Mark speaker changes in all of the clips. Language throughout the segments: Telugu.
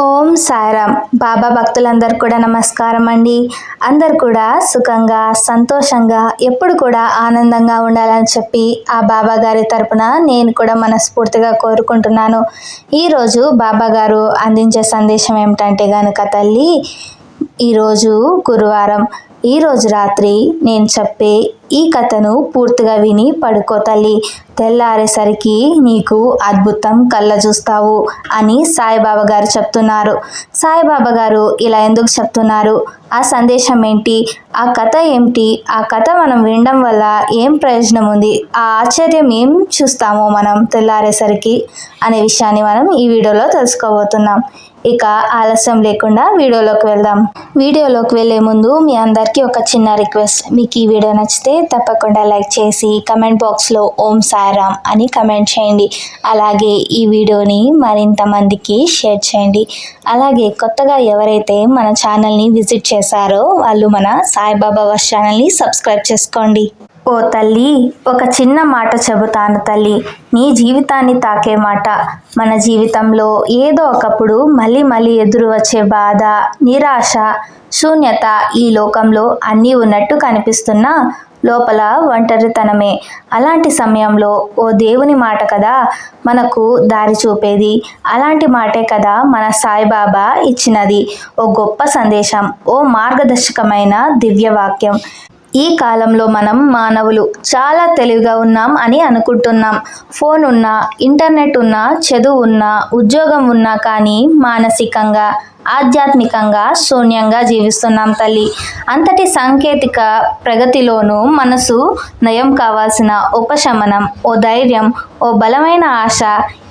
Speaker 1: ఓం సాయిరామ్. బాబా భక్తులందరూ కూడా నమస్కారం అండి. అందరు కూడా సుఖంగా సంతోషంగా ఎప్పుడు కూడా ఆనందంగా ఉండాలని చెప్పి ఆ బాబా గారి తరపున నేను కూడా మనస్ఫూర్తిగా కోరుకుంటున్నాను. ఈరోజు బాబా గారు అందించే సందేశం ఏమిటంటే గనుక తల్లి ఈరోజు గురువారం. ఈరోజు రాత్రి నేను చెప్పే ఈ కథను పూర్తిగా విని పడుకో తల్లి. తెల్లారేసరికి నీకు అద్భుతం కళ్ళ చూస్తావు అని సాయిబాబా గారు చెప్తున్నారు. సాయిబాబా గారు ఇలా ఎందుకు చెప్తున్నారు? ఆ సందేశం ఏంటి? ఆ కథ ఏమిటి? ఆ కథ మనం వినడం వల్ల ఏం ప్రయోజనం ఉంది? ఆ ఆశ్చర్యం ఏం చూస్తామో మనం తెల్లారేసరికి అనే విషయాన్ని మనం ఈ వీడియోలో తెలుసుకోబోతున్నాం. ఇక ఆలస్యం లేకుండా వీడియోలోకి వెళ్దాం. వీడియోలోకి వెళ్ళే ముందు మీ అందరికీ ఒక చిన్న రిక్వెస్ట్. మీకు ఈ వీడియో నచ్చితే తప్పకుండా లైక్ చేసి కమెంట్ బాక్స్లో ఓం సారామ్ అని కమెంట్ చేయండి. అలాగే ఈ వీడియోని మరింత మందికి షేర్ చేయండి. అలాగే కొత్తగా ఎవరైతే మన ఛానల్ని విజిట్ చేశారో వాళ్ళు మన సాయిబాబా వర్ష ఛానల్ని సబ్స్క్రైబ్ చేసుకోండి. ఓ తల్లి ఒక చిన్న మాట చెబుతాను తల్లి. నీ జీవితాన్ని తాకే మాట. మన జీవితంలో ఏదో ఒకప్పుడు మళ్ళీ మళ్ళీ ఎదురు వచ్చే బాధ నిరాశ శూన్యత ఈ లోకంలో అన్నీ ఉన్నట్టు కనిపిస్తున్నా లోపల ఒంటరితనమే. అలాంటి సమయంలో ఓ దేవుని మాట కదా మనకు దారి చూపేది. అలాంటి మాటే కదా మన సాయిబాబా ఇచ్చినది. ఓ గొప్ప సందేశం ఓ మార్గదర్శకమైన దివ్యవాక్యం. ఈ కాలంలో మనం మానవులు చాలా తెలివిగా ఉన్నాం అని అనుకుంటున్నాం. ఫోన్ ఉన్నా ఇంటర్నెట్ ఉన్నా చదువు ఉన్నా ఉద్యోగం ఉన్నా కానీ మానసికంగా ఆధ్యాత్మికంగా శూన్యంగా జీవిస్తున్నాం తల్లి. అంతటి సాంకేతిక ప్రగతిలోనూ మనసు నయం కావాల్సిన ఉపశమనం ఓ ధైర్యం ఓ బలమైన ఆశ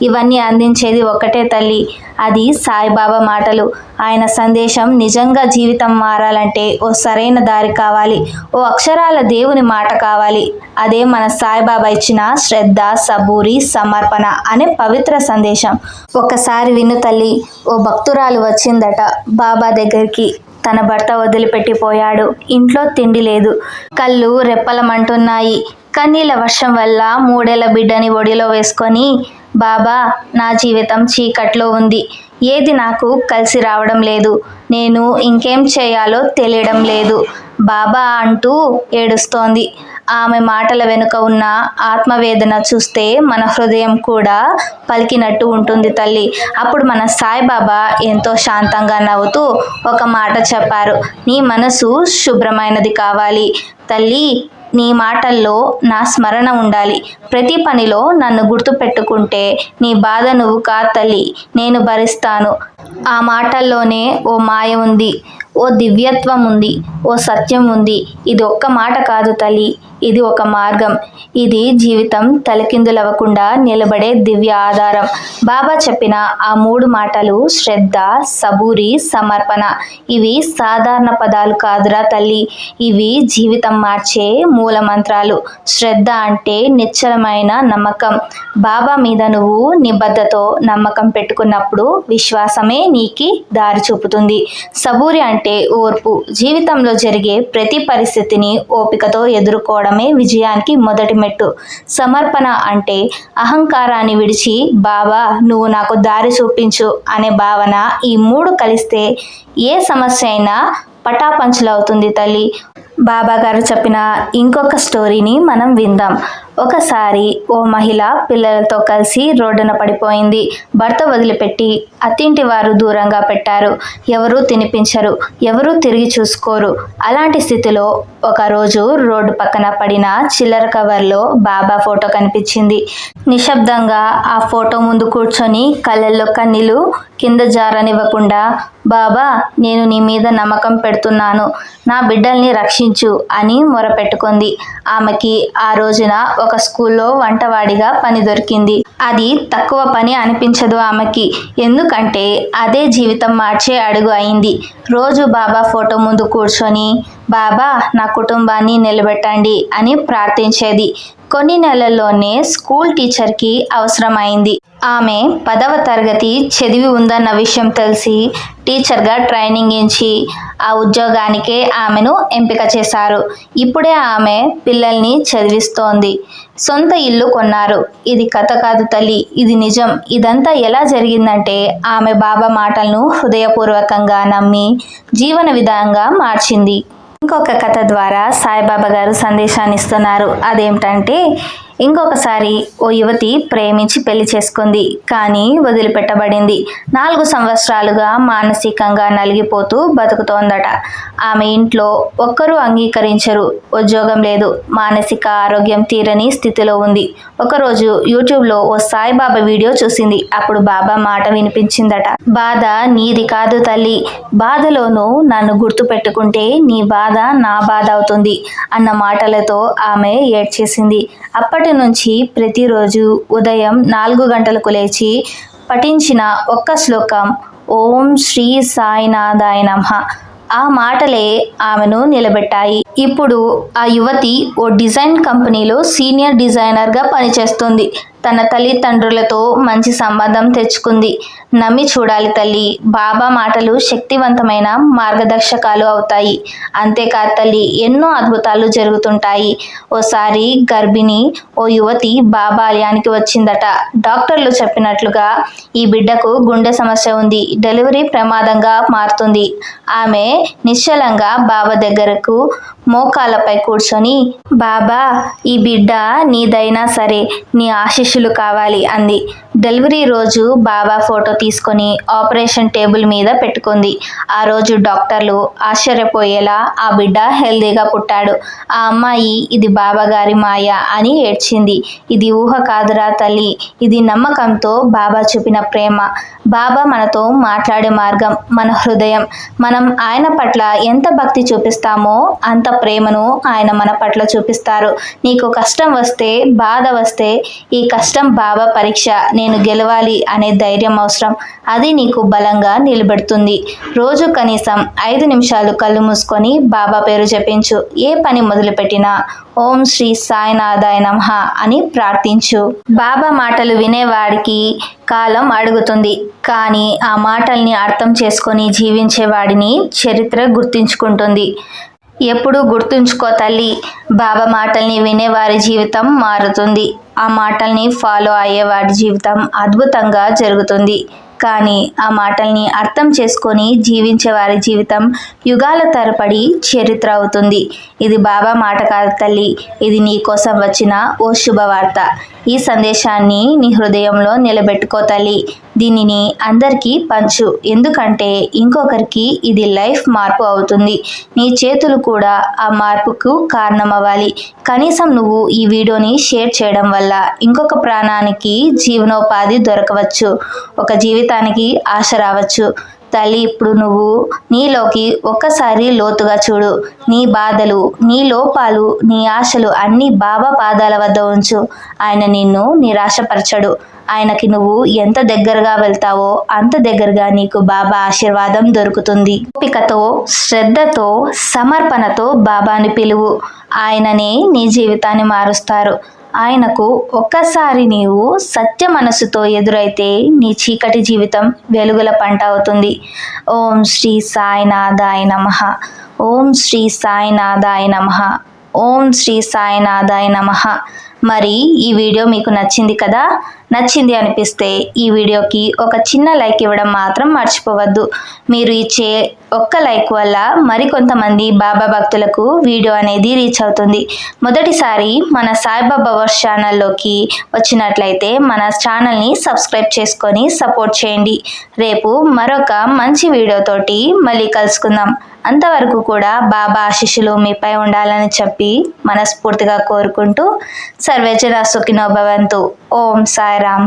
Speaker 1: ఇవన్నీ అందించేది ఒకటే తల్లి. అది సాయిబాబా మాటలు. ఆయన సందేశం నిజంగా జీవితం మారాలంటే ఓ సరైన దారి కావాలి. ఓ అక్షరాల దేవుని మాట కావాలి. అదే మన సాయిబాబా ఇచ్చిన శ్రద్ధ సబూరి సమర్పణ అనే పవిత్ర సందేశం. ఒకసారి విను తల్లి ఓ భక్తురాలు వచ్చిందట. బాబా దగ్గరికి తన భర్త వదిలిపెట్టిపోయాడు. ఇంట్లో తిండి లేదు. కళ్ళు రెప్పలమంటున్నాయి. కన్నీళ్ళ వర్షం వల్ల మూడేళ్ళ బిడ్డని ఒడిలో వేసుకొని బాబా నా జీవితం చీకట్లో ఉంది. ఏది నాకు కలిసి రావడం లేదు. నేను ఇంకేం చేయాలో తెలియడం లేదు. బాబా అంటూ ఏడుస్తోంది. ఆమె మాటల వెనుక ఉన్న ఆత్మవేదన చూస్తే మన హృదయం కూడా పలికినట్టు ఉంటుంది తల్లి. అప్పుడు మన సాయిబాబా ఎంతో శాంతంగా నవ్వుతూ ఒక మాట చెప్పారు. నీ మనసు శుభ్రమైనది కావాలి తల్లి. నీ మాటల్లో నా స్మరణ ఉండాలి. ప్రతి పనిలో నన్ను గుర్తుపెట్టుకుంటే నీ బాధ నువ్వు కా తల్లి నేను భరిస్తాను. ఆ మాటల్లోనే ఓ మాయ ఉంది. ఓ దివ్యత్వం ఉంది ఓ సత్యం ఉంది ఇది ఒక్క మాట కాదు తల్లి ఇది ఒక మార్గం. ఇది జీవితం తలకిందులవ్వకుండా నిలబడే దివ్య ఆధారం. బాబా చెప్పిన ఆ మూడు మాటలు శ్రద్ధ సబూరి సమర్పణ. ఇవి సాధారణ పదాలు కాదురా తల్లి. ఇవి జీవితం మార్చే మూల మంత్రాలు శ్రద్ధ అంటే నిశ్చలమైన నమ్మకం. బాబా మీద నువ్వు నిబద్ధతో నమ్మకం పెట్టుకున్నప్పుడు విశ్వాసమే నీకి దారి చూపుతుంది. సబూరి అంటే ఓర్పు. జీవితంలో జరిగే ప్రతి పరిస్థితిని ఓపికతో ఎదుర్కోవడమే విజయానికి మొదటి మెట్టు. సమర్పణ అంటే అహంకారాన్ని విడిచి బాబా నువ్వు నాకు దారి చూపించు అనే భావన ఈ మూడు కలిస్తే ఏ సమస్య అయినా పటాపంచులవుతుంది తల్లి. బాబా గారు చెప్పిన ఇంకొక స్టోరీని మనం విందాం. ఒకసారి ఓ మహిళ పిల్లలతో కలిసి రోడ్డున పడిపోయింది. భర్త వదిలిపెట్టి అత్తింటి వారు దూరంగా పెట్టారు. ఎవరూ తినిపించరు ఎవరూ తిరిగి చూసుకోరు. అలాంటి స్థితిలో ఒకరోజు రోడ్డు పక్కన పడిన చిల్లర కవర్లో బాబా ఫోటో కనిపించింది. నిశ్శబ్దంగా ఆ ఫోటో ముందు కూర్చొని కళ్ళల్లో కన్నీళ్ళు కింద జారనివ్వకుండా బాబా నేను నీ మీద నమ్మకం పెడుతున్నాను. నా బిడ్డల్ని రక్షించు అని మొరపెట్టుకుంది. ఆమెకి ఆ రోజున ఒక స్కూల్లో వంటవాడిగా పని దొరికింది. అది తక్కువ పని అనిపించదు ఆమెకి. ఎందుకంటే అదే జీవితం మార్చే అడుగు అయింది. రోజు బాబా ఫోటో ముందు కూర్చొని బాబా నా కుటుంబాన్ని నిలబెట్టండి అని ప్రార్థించేది. కొన్ని నెలల్లోనే స్కూల్ టీచర్కి అవసరమైంది. ఆమె పదవ తరగతి చదివి ఉందన్న విషయం తెలిసి టీచర్గా ట్రైనింగ్ ఇచ్చి ఆ ఉద్యోగానికే ఆమెను ఎంపిక చేశారు. ఇప్పుడే ఆమె పిల్లల్ని చదివిస్తోంది. సొంత ఇల్లు కొన్నారు. ఇది కథ కాదు తల్లి ఇది నిజం. ఇదంతా ఎలా జరిగిందంటే ఆమె బాబా మాటలను హృదయపూర్వకంగా నమ్మి జీవన విధానంగా మార్చింది. ఇంకొక కథ ద్వారా సాయిబాబా గారు సందేశాన్ని ఇస్తున్నారు. అదేమిటంటే ఇంకొకసారి ఓ యువతి ప్రేమించి పెళ్ళి చేసుకుంది కానీ వదిలిపెట్టబడింది. నాలుగు సంవత్సరాలుగా మానసికంగా నలిగిపోతూ బతుకుతోందట. ఆమె ఇంట్లో ఒక్కరూ అంగీకరించరు. ఉద్యోగం లేదు. మానసిక ఆరోగ్యం తీరని స్థితిలో ఉంది. ఒకరోజు యూట్యూబ్లో ఓ సాయిబాబా వీడియో చూసింది. అప్పుడు బాబా మాట వినిపించిందట. బాధ నీది కాదు తల్లి. బాధలోనూ నన్ను గుర్తు పెట్టుకుంటే నీ బాధ నా బాధ అవుతుంది అన్న మాటలతో ఆమె ఏడ్చేసింది. అప్పటి నుంచి ప్రతిరోజు ఉదయం నాలుగు గంటలకు లేచి పఠించిన ఒక్క శ్లోకం ఓం శ్రీ సాయినాథాయ నమః. ఆ మాటలే ఆమెను నిలబెట్టాయి. ఇప్పుడు ఆ యువతి ఓ డిజైన్ కంపెనీలో సీనియర్ డిజైనర్గా పనిచేస్తుంది. తన తల్లిదండ్రులతో మంచి సంబంధం తెచ్చుకుంది. నమ్మి చూడాలి తల్లి. బాబా మాటలు శక్తివంతమైన మార్గదర్శకాలు అవుతాయి. అంతేకాదు తల్లి ఎన్నో అద్భుతాలు జరుగుతుంటాయి. ఓసారి గర్భిణి ఓ యువతి బాబా ఆలయానికి వచ్చిందట. డాక్టర్లు చెప్పినట్లుగా ఈ బిడ్డకు గుండె సమస్య ఉంది. డెలివరీ ప్రమాదంగా మారుతుంది. ఆమె నిశ్చలంగా బాబా దగ్గరకు మోకాలపై కూర్చొని బాబా ఈ బిడ్డ నీదైనా సరే నీ ఆశీస్సులు కావాలి అంది. డెలివరీ రోజు బాబా ఫోటో తీసుకొని ఆపరేషన్ టేబుల్ మీద పెట్టుకుంది. ఆ రోజు డాక్టర్లు ఆశ్చర్యపోయేలా ఆ బిడ్డ హెల్దీగా పుట్టాడు. ఆ అమ్మాయి ఇది బాబా గారి మాయ అని ఏడ్చింది. ఇది ఊహ కాదురా తల్లి. ఇది నమ్మకంతో బాబా చూపిన ప్రేమ. బాబా మనతో మాట్లాడే మార్గం మన హృదయం. మనం ఆయన పట్ల ఎంత భక్తి చూపిస్తామో అంత ప్రేమను ఆయన మన పట్ల చూపిస్తారు. నీకు కష్టం వస్తే బాధ వస్తే ఈ కష్టం కష్టం బాబా పరీక్ష నేను గెలవాలి అనే ధైర్యం అవసరం. అది నీకు బలంగా నిలబెడుతుంది. రోజు కనీసం ఐదు నిమిషాలు కళ్ళు మూసుకొని బాబా పేరు జపించు ఏ పని మొదలుపెట్టినా ఓం శ్రీ సాయినాథాయ నమః అని ప్రార్థించు. బాబా మాటలు వినేవాడికి కాలం అడుగుతుంది. కానీ ఆ మాటల్ని అర్థం చేసుకొని జీవించేవాడిని చరిత్ర గుర్తించుకుంటుంది. ఎప్పుడు గుర్తుంచుకో తల్లి. బాబా మాటల్ని వినేవారి జీవితం మారుతుంది. ఆ మాటల్ని ఫాలో అయ్యే వాడి జీవితం అద్భుతంగా జరుగుతుంది. కానీ ఆ మాటల్ని అర్థం చేసుకొని జీవించే వారి జీవితం యుగాల తరపడి చరిత్ర అవుతుంది. ఇది బాబా మాట కాదు తల్లి. ఇది నీ కోసం వచ్చిన ఓ శుభవార్త. ఈ సందేశాన్ని నీ హృదయంలో నిలబెట్టుకో తల్లి. దీనిని అందరికీ పంచు. ఎందుకంటే ఇంకొకరికి ఇది లైఫ్ మార్పు అవుతుంది. నీ చేతులు కూడా ఆ మార్పుకు కారణమవ్వాలి. కనీసం నువ్వు ఈ వీడియోని షేర్ చేయడం వల్ల ఇంకొక ప్రాణానికి జీవనోపాధి దొరకవచ్చు. ఒక జీవితానికి ఆశ రావచ్చు. తల్లి ఇప్పుడు నువ్వు నీలోకి ఒక్కసారి లోతుగా చూడు. నీ బాధలు నీ లోపాలు నీ ఆశలు అన్నీ బాబా పాదాల వద్ద ఉంచు. ఆయన నిన్ను నిరాశపరచడు. ఆయనకి నువ్వు ఎంత దగ్గరగా వెళ్తావో అంత దగ్గరగా నీకు బాబా ఆశీర్వాదం దొరుకుతుంది. ఓపికతో శ్రద్ధతో సమర్పణతో బాబాని పిలువు. ఆయననే నీ జీవితాన్ని మారుస్తారు. ఆయనకు ఒక్కసారి నీవు సత్య మనసుతో ఎదురైతే నీ చీకటి జీవితం వెలుగుల పంట అవుతుంది. ఓం శ్రీ సాయినాథాయ నమ. ఓం శ్రీ సాయినాథాయ నమ. ఓం శ్రీ సాయినాథాయ నమ. మరి ఈ వీడియో మీకు నచ్చింది కదా? నచ్చింది అనిపిస్తే ఈ వీడియోకి ఒక చిన్న లైక్ ఇవ్వడం మాత్రం మర్చిపోవద్దు. మీరు ఇచ్చే ఒక్క లైక్ వల్ల మరికొంతమంది బాబా భక్తులకు వీడియో అనేది రీచ్ అవుతుంది. మొదటిసారి మన సాయిబాబా వర్స్ ఛానల్లోకి వచ్చినట్లయితే మన ఛానల్ని సబ్స్క్రైబ్ చేసుకొని సపోర్ట్ చేయండి. రేపు మరొక మంచి వీడియోతోటి మళ్ళీ కలుసుకుందాం. అంతవరకు కూడా బాబా ఆశీస్సులు మీపై ఉండాలని చెప్పి మనస్ఫూర్తిగా కోరుకుంటూ సర్వేజన సుఖినో భవంతు. ఓం సాయిరామ్.